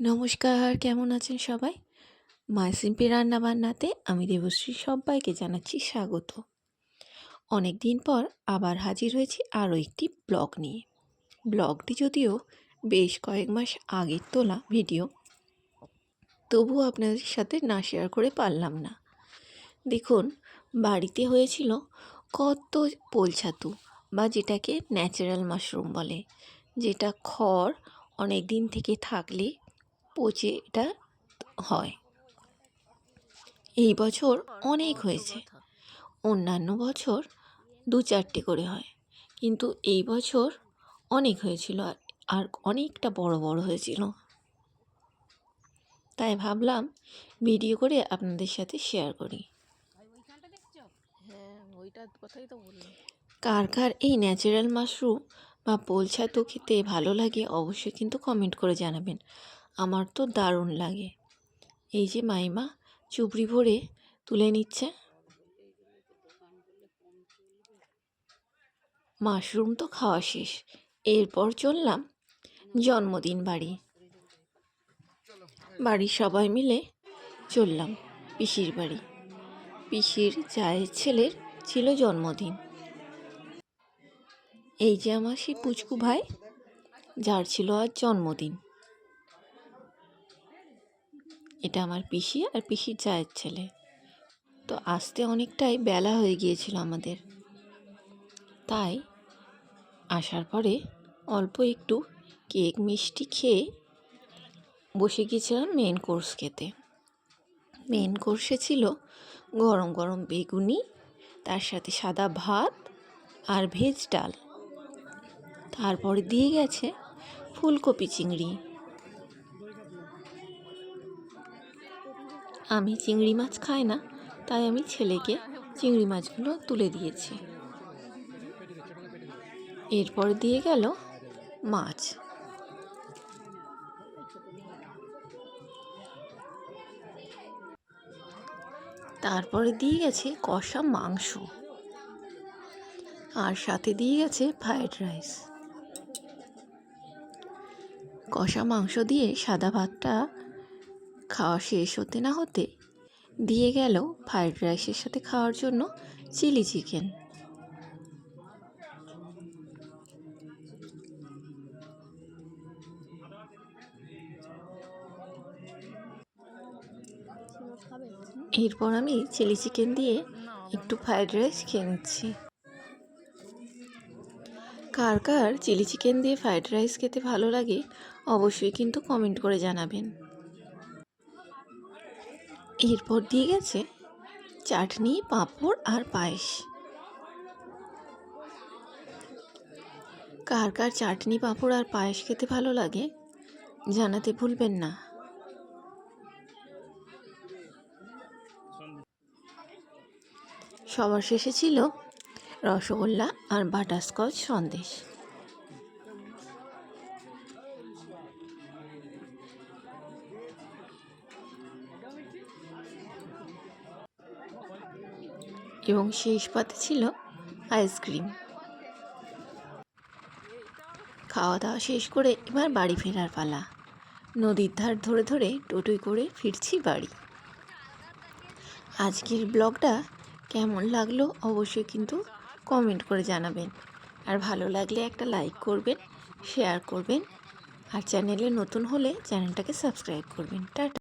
নমস্কার, কেমন আছেন সবাই? মাই সিম্পি রান্না বান্নাতে আমি দেবশ্রী সবাইকে জানাচ্ছি স্বাগত। অনেক দিন পর আবার হাজির হয়েছি আরও একটি ব্লগ নিয়ে। ব্লগটি যদিও বেশ কয়েক মাস আগের তোলা ভিডিও, তবুও আপনাদের সাথে না শেয়ার করে পারলাম না। দেখুন, বাড়িতে হয়েছিল কত পোলছাতু বা যেটাকে ন্যাচারাল মাশরুম বলে, যেটা খড় অনেক দিন থেকে থাকলে পচে এটা হয়। এই বছর অনেক হয়েছে। অন্যান্য বছর দু চারটে করে হয়। কিন্তু এই বছর অনেক হয়েছিল আর আর অনেকটা বড় বড় হয়েছিল। তাই ভাবলাম ভিডিও করে আপনাদের সাথে শেয়ার করি। হ্যাঁ তো কার কার এই ন্যাচারাল মাশরুম বা পোলছাতু খেতে ভালো লাগে অবশ্যই কিন্তু কমেন্ট করে জানাবেন। আমার তো দারুণ লাগে। এই যে মাইমা চুবড়ি ভরে তুলে নিচ্ছে। মাশরুম তো খাওয়া শেষ। এরপর চললাম জন্মদিন বাড়ি। বাড়ির সবাই মিলে চললাম পিসির বাড়ি। পিসির চায়ের ছেলের ছিল জন্মদিন। এই যে আমার সেই পুচকু ভাই, যার ছিল আজ জন্মদিন। এটা আমার পিসি আর পিসির চায়ের ছেলে। তো আসতে অনেকটাই বেলা হয়ে গিয়েছিল আমাদের। তাই আসার পরে অল্প একটু কেক মিষ্টি খেয়ে বসে গিয়েছিলাম মেন কোর্স খেতে। মেন কোর্সে ছিল গরম গরম বেগুনি, তার সাথে সাদা ভাত আর ভেজ ডাল। তারপরে দিয়ে গেছে ফুলকপি চিংড়ি। আমি চিংড়ি মাছ খাই না, তাই আমি ছেলেকে চিংড়ি মাছগুলো তুলে দিয়েছি। এরপর দিয়ে গেল মাছ। তারপরে দিয়ে গেছে কষা মাংস। আর সাথে দিয়ে গেছে ফ্রায়েড রাইস। কষা মাংস দিয়ে সাদা ভাতটা খাওয়া শেষ হতে না হতে দিয়ে গেল ফ্রায়েড রাইসের সাথে খাওয়ার জন্য চিলি চিকেন। এরপর আমি চিলি চিকেন দিয়ে একটু ফ্রায়েড রাইস খেয়ে নিচ্ছি। কার কার চিলি চিকেন দিয়ে ফ্রায়েড রাইস খেতে ভালো লাগে অবশ্যই কিন্তু কমেন্ট করে জানাবেন। এরপর দিয়ে গেছে চাটনি, পাঁপড় আর পায়েস। কার কার চাটনি, পাঁপড় আর পায়েস খেতে ভালো লাগে জানাতে ভুলবেন না। সবার শেষে ছিল রসগোল্লা আর বাটারস্কচ সন্দেশ। এবং শেষ পাতে ছিল আইসক্রিম। খাওয়া দাওয়া শেষ করে এবার বাড়ি ফেরার পালা। নদীর ধার ধরে ধরে টোটোয় করে ফিরছি বাড়ি। আজকের ব্লগটা কেমন লাগল অবশ্যই কিন্তু কমেন্ট করে জানাবেন। আর ভালো লাগলে একটা লাইক করবেন, শেয়ার করবেন। আর চ্যানেলে নতুন হলে চ্যানেলটাকে সাবস্ক্রাইব করবেন। টাটা।